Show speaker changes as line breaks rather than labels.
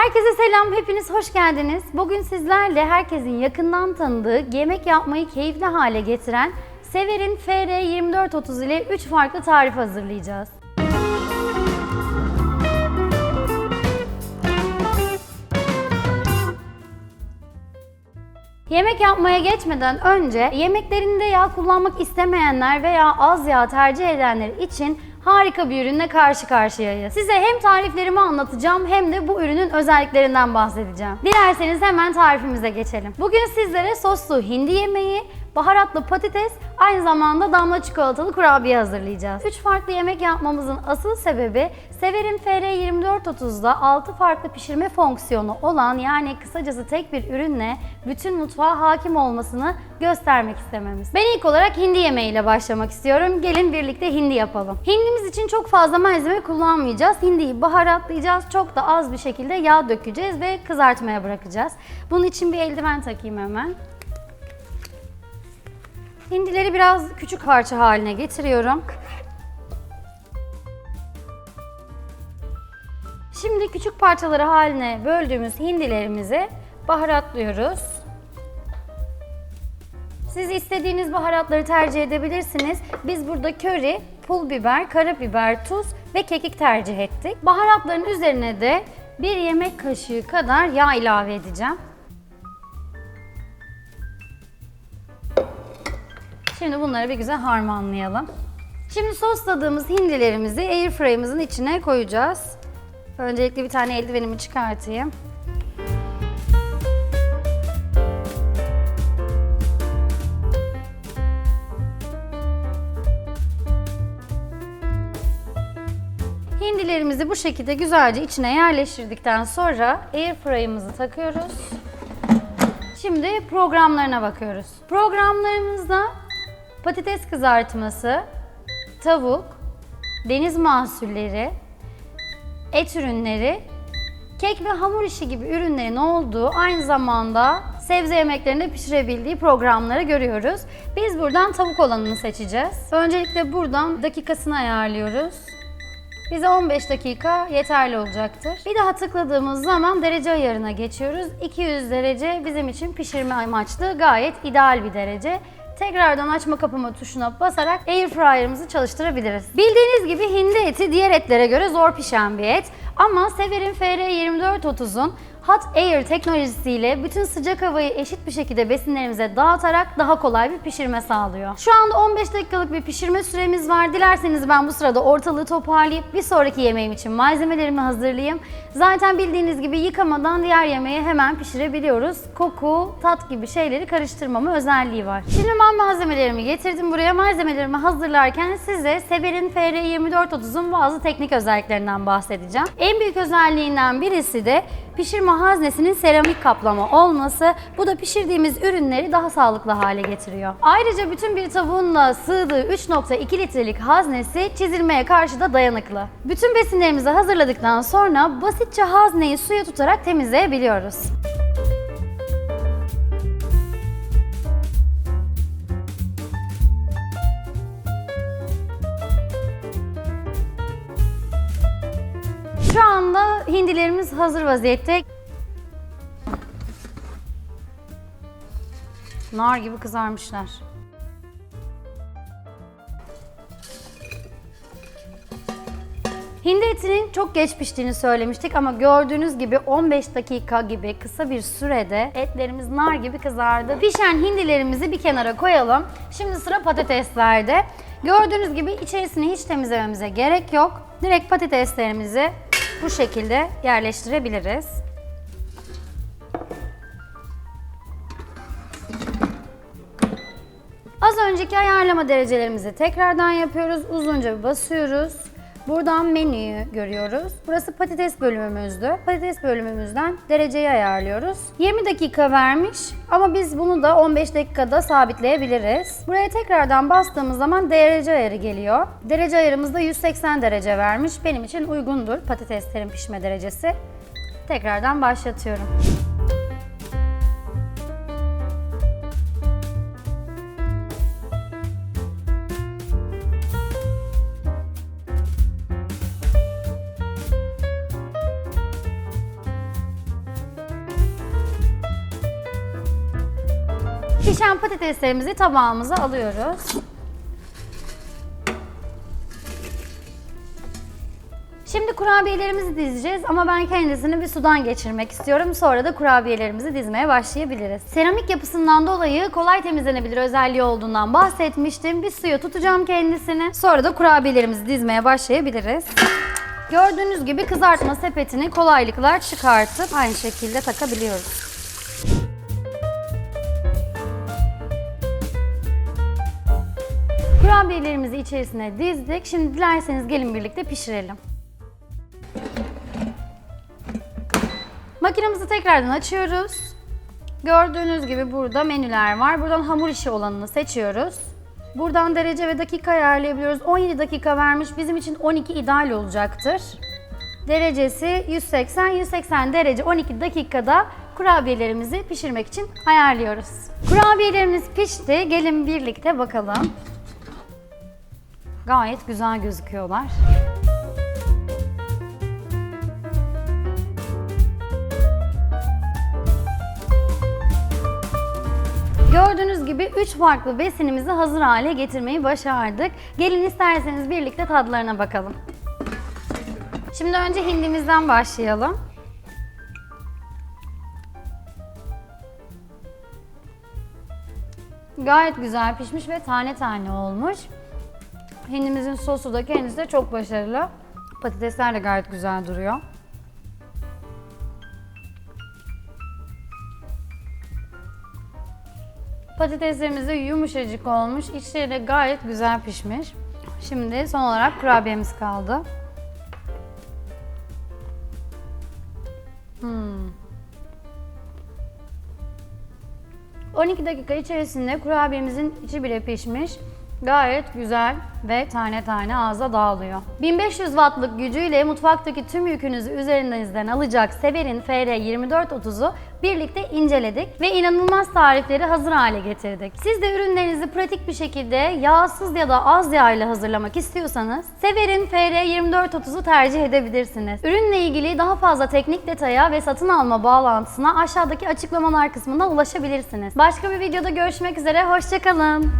Herkese selam, hepiniz hoş geldiniz. Bugün sizlerle herkesin yakından tanıdığı, yemek yapmayı keyifli hale getiren Sever'in FR2430 ile 3 farklı tarif hazırlayacağız. Yemek yapmaya geçmeden önce yemeklerinde yağ kullanmak istemeyenler veya az yağ tercih edenler için harika bir ürünle karşı karşıyayız. Size hem tariflerimi anlatacağım hem de bu ürünün özelliklerinden bahsedeceğim. Dilerseniz hemen tarifimize geçelim. Bugün sizlere soslu hindi yemeği, baharatlı patates, aynı zamanda damla çikolatalı kurabiye hazırlayacağız. 3 farklı yemek yapmamızın asıl sebebi Sever'in FR2430'da 6 farklı pişirme fonksiyonu olan yani kısacası tek bir ürünle bütün mutfağa hakim olmasını göstermek istememiz. Ben ilk olarak hindi yemeğiyle başlamak istiyorum. Gelin birlikte hindi yapalım. Hindimiz için çok fazla malzeme kullanmayacağız. Hindiyi baharatlayacağız. Çok da az bir şekilde yağ dökeceğiz ve kızartmaya bırakacağız. Bunun için bir eldiven takayım hemen. Hindileri biraz küçük parça haline getiriyorum. Şimdi küçük parçaları haline böldüğümüz hindilerimizi baharatlıyoruz. Siz istediğiniz baharatları tercih edebilirsiniz. Biz burada köri, pul biber, karabiber, tuz ve kekik tercih ettik. Baharatların üzerine de bir yemek kaşığı kadar yağ ilave edeceğim. Şimdi bunları bir güzel harmanlayalım. Şimdi sosladığımız hindilerimizi airfryer'ımızın içine koyacağız. Öncelikle bir tane eldivenimi çıkartayım. Hindilerimizi bu şekilde güzelce içine yerleştirdikten sonra airfryer'ımızı takıyoruz. Şimdi programlarına bakıyoruz. Programlarımızda patates kızartması, tavuk, deniz mahsulleri, et ürünleri, kek ve hamur işi gibi ürünlerin olduğu aynı zamanda sebze yemeklerinde pişirebildiği programları görüyoruz. Biz buradan tavuk olanını seçeceğiz. Öncelikle buradan dakikasını ayarlıyoruz. Bize 15 dakika yeterli olacaktır. Bir daha tıkladığımız zaman derece ayarına geçiyoruz. 200 derece bizim için pişirme amaçlı gayet ideal bir derece. Tekrardan açma kapama tuşuna basarak airfryer'ımızı çalıştırabiliriz. Bildiğiniz gibi hindi eti diğer etlere göre zor pişen bir et. Ama Sever'in FR2430'un Hot Air teknolojisiyle bütün sıcak havayı eşit bir şekilde besinlerimize dağıtarak daha kolay bir pişirme sağlıyor. Şu anda 15 dakikalık bir pişirme süremiz var. Dilerseniz ben bu sırada ortalığı toparlayıp bir sonraki yemeğim için malzemelerimi hazırlayayım. Zaten bildiğiniz gibi yıkamadan diğer yemeği hemen pişirebiliyoruz. Koku, tat gibi şeyleri karıştırmama özelliği var. Şimdi ben malzemelerimi getirdim buraya. Malzemelerimi hazırlarken size Sever'in FR2430'un bazı teknik özelliklerinden bahsedeceğim. En büyük özelliğinden birisi de pişirme haznesinin seramik kaplama olması. Bu da pişirdiğimiz ürünleri daha sağlıklı hale getiriyor. Ayrıca bütün bir tavuğunla sığdığı 3.2 litrelik haznesi çizilmeye karşı da dayanıklı. Bütün besinlerimizi hazırladıktan sonra basitçe hazneyi suya tutarak temizleyebiliyoruz. Anda hindilerimiz hazır vaziyette. Nar gibi kızarmışlar. Hindi etinin çok geç piştiğini söylemiştik ama gördüğünüz gibi 15 dakika gibi kısa bir sürede etlerimiz nar gibi kızardı. Pişen hindilerimizi bir kenara koyalım. Şimdi sıra patateslerde. Gördüğünüz gibi içerisini hiç temizlememize gerek yok. Direkt patateslerimizi bu şekilde yerleştirebiliriz. Az önceki ayarlama derecelerimizi tekrardan yapıyoruz. Uzunca bir basıyoruz. Buradan menüyü görüyoruz. Burası patates bölümümüzdü. Patates bölümümüzden dereceyi ayarlıyoruz. 20 dakika vermiş ama biz bunu da 15 dakikada sabitleyebiliriz. Buraya tekrardan bastığımız zaman derece ayarı geliyor. Derece ayarımızda 180 derece vermiş. Benim için uygundur patateslerin pişme derecesi. Tekrardan başlatıyorum. Pişen patateslerimizi tabağımıza alıyoruz. Şimdi kurabiyelerimizi dizeceğiz ama ben kendisini bir sudan geçirmek istiyorum. Sonra da kurabiyelerimizi dizmeye başlayabiliriz. Seramik yapısından dolayı kolay temizlenebilir özelliği olduğundan bahsetmiştim. Bir suya tutacağım kendisini. Sonra da kurabiyelerimizi dizmeye başlayabiliriz. Gördüğünüz gibi kızartma sepetini kolaylıkla çıkartıp aynı şekilde takabiliyoruz. Kurabiyelerimizi içerisine dizdik. Şimdi dilerseniz gelin birlikte pişirelim. Makinemizi tekrardan açıyoruz. Gördüğünüz gibi burada menüler var. Buradan hamur işi olanını seçiyoruz. Buradan derece ve dakika ayarlayabiliyoruz. 17 dakika vermiş. Bizim için 12 ideal olacaktır. Derecesi 180. 180 derece 12 dakikada kurabiyelerimizi pişirmek için ayarlıyoruz. Kurabiyelerimiz pişti. Gelin birlikte bakalım. Gayet güzel gözüküyorlar. Gördüğünüz gibi 3 farklı besinimizi hazır hale getirmeyi başardık. Gelin isterseniz birlikte tadlarına bakalım. Şimdi önce hindimizden başlayalım. Gayet güzel pişmiş ve tane tane olmuş. Hindimizin sosu da kendisi de çok başarılı. Patatesler de gayet güzel duruyor. Patateslerimiz de yumuşacık olmuş. İçleri de gayet güzel pişmiş. Şimdi son olarak kurabiyemiz kaldı. Hmm. 12 dakika içerisinde kurabiyemizin içi bile pişmiş. Gayet güzel ve tane tane ağza dağılıyor. 1500 wattlık gücüyle mutfaktaki tüm yükünüzü üzerinizden alacak Sever'in FR2430'u birlikte inceledik ve inanılmaz tarifleri hazır hale getirdik. Siz de ürünlerinizi pratik bir şekilde yağsız ya da az yağ ile hazırlamak istiyorsanız Sever'in FR2430'u tercih edebilirsiniz. Ürünle ilgili daha fazla teknik detaya ve satın alma bağlantısına aşağıdaki açıklamalar kısmından ulaşabilirsiniz. Başka bir videoda görüşmek üzere, hoşçakalın.